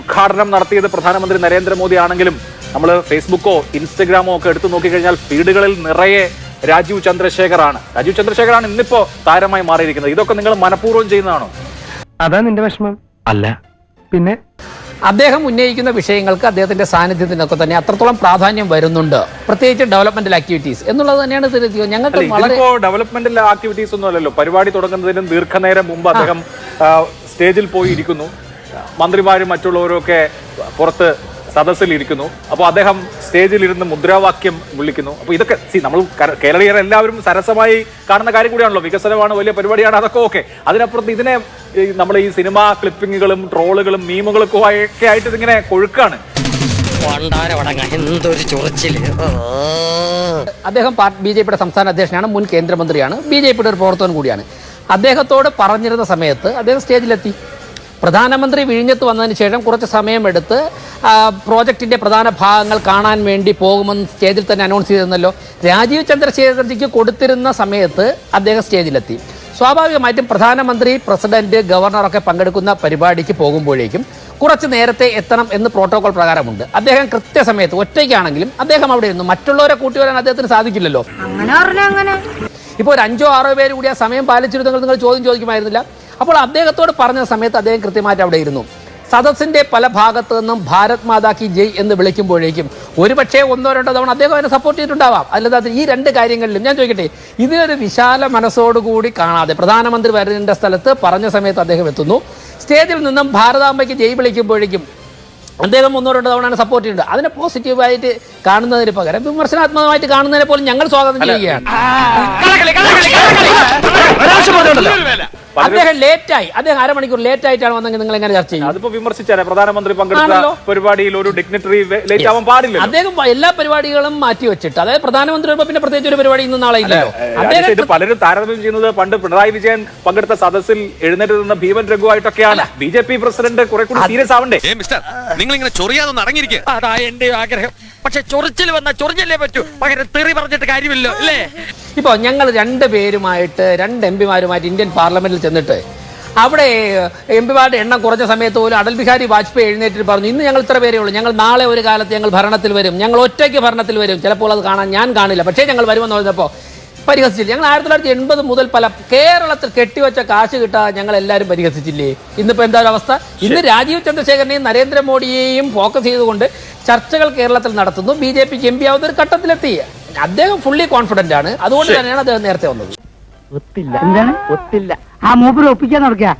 ഉദ്ഘാടനം നടത്തിയത് പ്രധാനമന്ത്രി നരേന്ദ്രമോദി ആണെങ്കിലും നമ്മൾ ഫേസ്ബുക്കോ ഇൻസ്റ്റഗ്രാമോ ഒക്കെ എടുത്തു നോക്കിക്കഴിഞ്ഞാൽ ഫീഡുകളിൽ നിറയെ രാജീവ് ചന്ദ്രശേഖറാണ്. രാജീവ് ചന്ദ്രശേഖറാണ് ഇന്നിപ്പോ താരമായി മാറിയിരിക്കുന്നത്. ഇതൊക്കെ നിങ്ങൾ മനഃപൂർവം ചെയ്യുന്നതാണോ? അതാ നിന്റെ വിഷമം. അല്ല. പിന്നെ? അദ്ദേഹം ഉന്നയിക്കുന്ന വിഷയങ്ങൾക്ക് അദ്ദേഹത്തിന്റെ സാന്നിധ്യത്തിനൊക്കെ തന്നെ അത്രത്തോളം പ്രാധാന്യം വരുന്നുണ്ട്. പ്രത്യേകിച്ച് ഡെവലപ്മെന്റൽ ആക്ടിവിറ്റീസ് എന്നുള്ളത് തന്നെയാണ് ഞങ്ങൾക്ക് വളരെ ഡെവലപ്മെന്റൽ ആക്ടിവിറ്റീസ് ഒന്നും അല്ലല്ലോ പരിപാടി തുടങ്ങുന്നതിനും ദീർഘനേരം മുമ്പ് അദ്ദേഹം സ്റ്റേജിൽ പോയി ഇരിക്കുന്നു മന്ത്രിമാരും മറ്റുള്ളവരൊക്കെ പുറത്ത് സദസ്സിലിരിക്കുന്നു അപ്പോൾ അദ്ദേഹം സ്റ്റേജിലിരുന്ന് മുദ്രാവാക്യം വിളിക്കുന്നു. അപ്പോൾ ഇതൊക്കെ സി നമ്മൾ കര- കേരളീയർ എല്ലാവരും സരസമായി കാണുന്ന കാര്യം കൂടിയാണല്ലോ. വികസനമാണ് വലിയ പരിപാടിയാണ് അതൊക്കെ ഓക്കെ. അതിനപ്പുറത്ത് ഇതിനെ നമ്മൾ ഈ സിനിമ ക്ലിപ്പിങ്ങുകളും ട്രോളുകളും മീമുകളൊക്കെ ഒക്കെ ആയിട്ട് ഇതിങ്ങനെ കൊഴുക്കാണ്. അദ്ദേഹം ബി ജെ പിയുടെ സംസ്ഥാന അധ്യക്ഷനാണ് മുൻ കേന്ദ്രമന്ത്രിയാണ് ബി ജെ പിയുടെ ഒരു പ്രവർത്തകൻ കൂടിയാണ്. അദ്ദേഹത്തോട് പറഞ്ഞിരുന്ന സമയത്ത് അദ്ദേഹം സ്റ്റേജിലെത്തി. പ്രധാനമന്ത്രി വിഴിഞ്ഞത്ത് വന്നതിന് ശേഷം കുറച്ച് സമയമെടുത്ത് പ്രോജക്റ്റിന്റെ പ്രധാന ഭാഗങ്ങൾ കാണാൻ വേണ്ടി പോകുമെന്ന് സ്റ്റേജിൽ തന്നെ അനൗൺസ് ചെയ്തിരുന്നല്ലോ. രാജീവ് ചന്ദ്രശേഖർജിക്ക് കൊടുത്തിരുന്ന സമയത്ത് അദ്ദേഹം സ്റ്റേജിലെത്തി. സ്വാഭാവികമായിട്ടും പ്രധാനമന്ത്രി പ്രസിഡന്റ് ഗവർണറൊക്കെ പങ്കെടുക്കുന്ന പരിപാടിക്ക് പോകുമ്പോഴേക്കും കുറച്ച് നേരത്തെ എത്തണം എന്ന് പ്രോട്ടോകോൾ പ്രകാരമുണ്ട്. അദ്ദേഹം കൃത്യസമയത്ത് ഒറ്റയ്ക്കാണെങ്കിലും അദ്ദേഹം അവിടെ ഇരുന്നു. മറ്റുള്ളവരെ കൂട്ടി വരാൻ അദ്ദേഹത്തിന് സാധിക്കില്ലല്ലോ. ഇപ്പോൾ ഒരു അഞ്ചോ ആറോ പേര് കൂടി ആ സമയം പാലിച്ചിരുന്നെങ്കിൽ നിങ്ങൾ ചോദ്യം ചോദിക്കുമായിരുന്നില്ല. അപ്പോൾ അദ്ദേഹത്തോട് പറഞ്ഞ സമയത്ത് അദ്ദേഹം കൃത്യമായിട്ട് അവിടെ ഇരുന്നു. സദസ്സിന്റെ പല ഭാഗത്തു നിന്നും ഭാരത് മാതാ കി ജയ് എന്ന് വിളിക്കുമ്പോഴേക്കും ഒരുപക്ഷേ ഒന്നോ രണ്ടോ തവണ അദ്ദേഹം അതിനെ സപ്പോർട്ട് ചെയ്തിട്ടുണ്ടാവാം. അല്ലാതെ ഈ രണ്ട് കാര്യങ്ങളിലും ഞാൻ ചോദിക്കട്ടെ ഇതിനൊരു വിശാല മനസ്സോടുകൂടി കാണാതെ പ്രധാനമന്ത്രി വരുന്ന സ്ഥലത്ത് പറഞ്ഞ സമയത്ത് അദ്ദേഹം എത്തുന്നു. സ്റ്റേജിൽ നിന്നും ഭാരതാംബയ്ക്ക് ജയ് വിളിക്കുമ്പോഴേക്കും അദ്ദേഹം ഒന്നോ രണ്ടോ തവണ സപ്പോർട്ട് ചെയ്യുന്നുണ്ട് അതിനെ പോസിറ്റീവായിട്ട് കാണുന്നതിന് പകരം വിമർശനാത്മകമായിട്ട് കാണുന്നതിനെ പോലും ഞങ്ങൾ സ്വാഗതം ചെയ്യുകയാണ്. അദ്ദേഹം ലേറ്റായി. അദ്ദേഹം അരമണിക്കൂർ ലേറ്റ് ആയിട്ടാണ് വന്നെങ്കിൽ നിങ്ങൾ എങ്ങനെ ചർച്ച ചെയ്യും? അതിപ്പോ വിമർശിച്ചാലേ പ്രധാനമന്ത്രി പങ്കെടുത്ത പരിപാടിയിൽ ഒരു ഡിഗ്നിറ്ററി ലേറ്റ് ആവാൻ പാടില്ല അദ്ദേഹം എല്ലാ പരിപാടികളും മാറ്റി വെച്ചിട്ട് അതായത് പ്രധാനമന്ത്രി വരുമ്പോ പിന്നെ പ്രത്യേകിച്ച് ഒരു പരിപാടി ഇന്ന് നാളെ ഇല്ലല്ലോ. അദ്ദേഹം ഇത് പലരും താരതമ്യം ചെയ്യുന്നത് പണ്ട് പിണറായി വിജയൻ പങ്കെടുത്ത സദസ്സിൽ എഴുന്നേറ്റ് നിന്ന ഭീമൻ രഘുവായിട്ടൊക്കെയാണ് ബി ജെ പി പ്രസിഡന്റ് കുറെ കൂടി സീരിയസ് ആവണ്ടേ? ഏ മിസ്റ്റർ നിങ്ങൾ ഇങ്ങനെ ചൊറിയാതൊന്ന് അടങ്ങിയിരിക്കുക അതാ എന്റെ ആഗ്രഹം. പക്ഷെ ചൊറിച്ചിൽ വന്ന ചൊറിഞ്ഞല്ലേ പറ്റൂ. പകരം തെറി പറഞ്ഞിട്ട് കാര്യമില്ലോ അല്ലേ? ഇപ്പോൾ ഞങ്ങൾ രണ്ട് പേരുമായിട്ട് രണ്ട് എം പിമാരുമായിട്ട് ഇന്ത്യൻ പാർലമെന്റിൽ ചെന്നിട്ട് അവിടെ എം പിമാരുടെ എണ്ണം കുറഞ്ഞ സമയത്ത് പോലും അടൽ ബിഹാരി വാജ്പേയി എഴുന്നേറ്റ് പറഞ്ഞു ഇന്ന് ഞങ്ങൾ ഇത്ര പേരേ ഉള്ളൂ ഞങ്ങൾ നാളെ ഒരു കാലത്ത് ഞങ്ങൾ ഭരണത്തിൽ വരും ഞങ്ങൾ ഒറ്റയ്ക്ക് ഭരണത്തിൽ വരും ചിലപ്പോൾ അത് കാണാൻ ഞാൻ കാണില്ല പക്ഷേ ഞങ്ങൾ വരുമെന്ന് പറഞ്ഞപ്പോൾ പരിഹസിച്ചില്ല. ഞങ്ങൾ ആയിരത്തി തൊള്ളായിരത്തി എൺപത് മുതൽ പല കേരളത്തിൽ കെട്ടിവെച്ച കാശ് കിട്ടാതെ ഞങ്ങൾ എല്ലാവരും പരിഹസിച്ചില്ലേ? ഇന്നിപ്പോൾ എന്താ ഒരു അവസ്ഥ? ഇന്ന് രാജീവ് ചന്ദ്രശേഖരനെയും നരേന്ദ്രമോദിയെയും ഫോക്കസ് ചെയ്തുകൊണ്ട് ചർച്ചകൾ കേരളത്തിൽ നടത്തുന്നു ബി ജെ പിക്ക് എം പി ആവുന്ന ഒരു ഘട്ടത്തിലെത്തി. അദ്ദേഹം ഫുള്ളി കോൺഫിഡന്റ് ആണ്. അതുകൊണ്ട് തന്നെയാണ് അദ്ദേഹം നേരത്തെ വന്നത്. ഒത്തില്ല. എന്താണ്? ഒത്തില്ല. ആ മൂപ്പർ ഒപ്പിക്കാൻ നടക്കുക